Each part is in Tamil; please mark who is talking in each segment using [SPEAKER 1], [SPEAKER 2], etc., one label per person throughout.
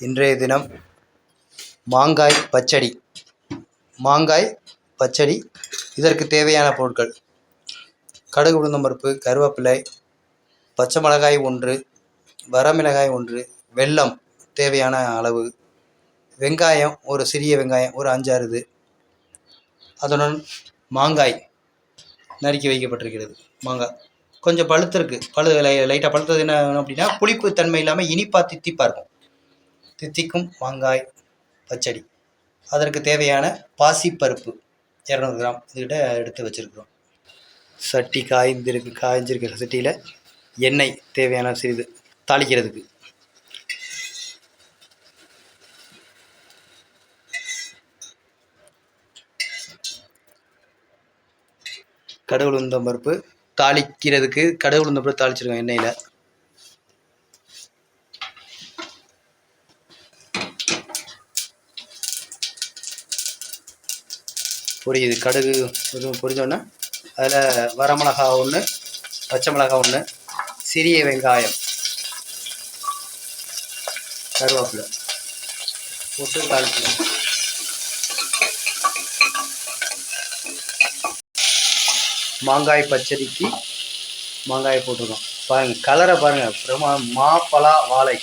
[SPEAKER 1] இன்றைய தினம் மாங்காய் பச்சடி. மாங்காய் பச்சடி. இதற்கு தேவையான பொருட்கள். கடுகு உளுந்தம்பருப்பு கருவேப்பிலை பச்சை மிளகாய் ஒன்று வரமிளகாய் ஒன்று வெல்லம் தேவையான அளவு வெங்காயம் ஒரு சிறிய வெங்காயம் ஒரு அஞ்சாறு இது. அதனுடன் மாங்காய் நறுக்கி வைக்கப்பட்டிருக்கிறது. மாங்காய். கொஞ்சம் பழுத்திருக்கு. பழு லை லைட்டாக பழுத்தது என்ன வேணும் அப்படின்னா புளிப்பு தன்மை இல்லாமல் இனிப்பாக தித்திப்பாக இருக்கும். தித்திக்கும் மாங்காய் பச்சடி. அதற்கு தேவையான பாசிப்பருப்பு இரநூறு கிராம். இதுகிட்ட எடுத்து வச்சுருக்குறோம். சட்டி காய்ந்திருக்கு காய்ஞ்சிருக்கிற சட்டியில் எண்ணெய் தேவையான சிறிது தாளிக்கிறதுக்கு. கடவுளுந்தம் பருப்பு தாளிக்கிறதுக்கு கடுகு உளுந்தம் பருப்பு தாளிச்சிருக்கோம் எண்ணெயில். பொரியுது. கடுகு இது அதில் வரமிளகா ஒன்று பச்சை மிளகா ஒன்று சிறிய வெங்காயம் கருவேப்பிலை போட்டு தாளிச்சிக்கலாம் மாங்காய் பச்சடிக்கு மாங்காயை போட்டிருக்கோம். பாருங்கள் கலரை பாருங்கள் பிரமா மா பலா வாழை.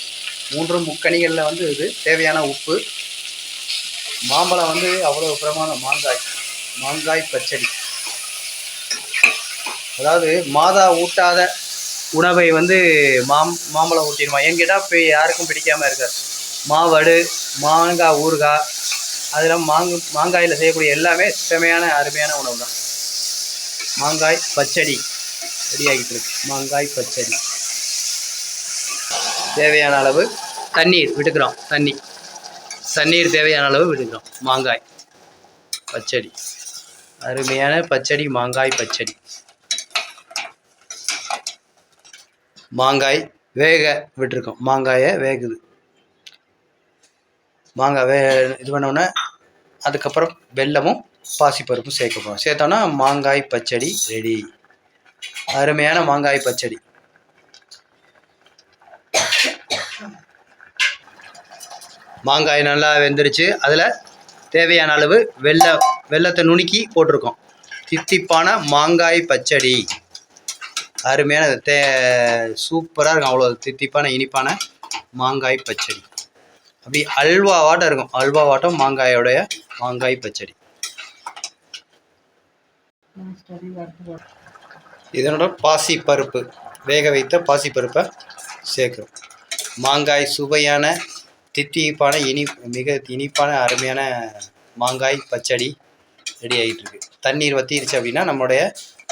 [SPEAKER 1] மூன்று முக்கணிகளில் வந்து இது தேவையான உப்பு. மாம்பழம் வந்து அவ்வளோ பிரமாண மாங்காய். மாங்காய் பச்சடி. அதாவது மாதா ஊட்டாத உணவை வந்து மாம் மாம்பழம் ஊட்டிடுமா? என்கிட்ட இப்போ யாருக்கும் பிடிக்காம இருக்காது. மாவடு மாங்காய் ஊறுகாய் அதெல்லாம் மாங்கு மாங்காயில் செய்யக்கூடிய எல்லாமே செமையான அருமையான உணவு தான். மாங்காய் பச்சடி ரெடி ஆகிட்டு இருக்கு. மாங்காய் பச்சடி. தேவையான அளவு தண்ணீர் விட்டுக்கிறோம். தண்ணி. தண்ணீர் தேவையான அளவு விட்டுக்கிறோம். மாங்காய் பச்சடி. அருமையான பச்சடி மாங்காய் பச்சடி. மாங்காய் வேக விட்டுருக்கோம். மாங்காயை வேகுது. மாங்காய் வே இது பண்ணோன்னே அதுக்கப்புறம் வெல்லமும் பாசிப்பருப்பும் சேர்க்க போகிறோம் சேர்த்தோன்னா மாங்காய் பச்சடி ரெடி. அருமையான மாங்காய் பச்சடி. மாங்காய் நல்லா வெந்துருச்சு. அதில் தேவையான அளவு வெள்ளை வெள்ளத்தை நுணுக்கி போட்டிருக்கோம். தித்திப்பான மாங்காய் பச்சடி. அருமையான தே சூப்பராக இருக்கும். அவ்வளோ தித்திப்பான இனிப்பான மாங்காய் பச்சடி. அப்படி அல்வாவாட்டம் இருக்கும். அல்வாவாட்டம் மாங்காயோடைய மாங்காய் பச்சடி. இதனோட பாசி பருப்பு வேக வைத்த பாசி பருப்பை சேர்க்குறோம். மாங்காய் சுவையான தித்திப்பான இனி மிக இனிப்பான அருமையான மாங்காய் பச்சடி. ரெடி ஆகிட்டு இருக்கு தண்ணீர் வத்திருச்சு அப்படின்னா நம்மளுடைய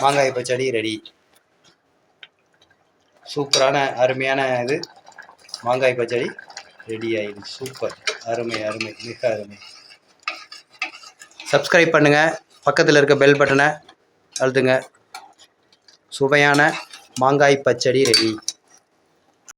[SPEAKER 1] மாங்காய் பச்சடி ரெடி சூப்பரான அருமையான இது. மாங்காய் பச்சடி ரெடி ஆயிடுச்சு. சூப்பர். அருமை அருமை. மிக அருமை. சப்ஸ்கிரைப் பண்ணுங்கள் பக்கத்தில் இருக்க பெல் பட்டனை அழுத்துங்க. சுவையான மாங்காய் பச்சடி ரெடி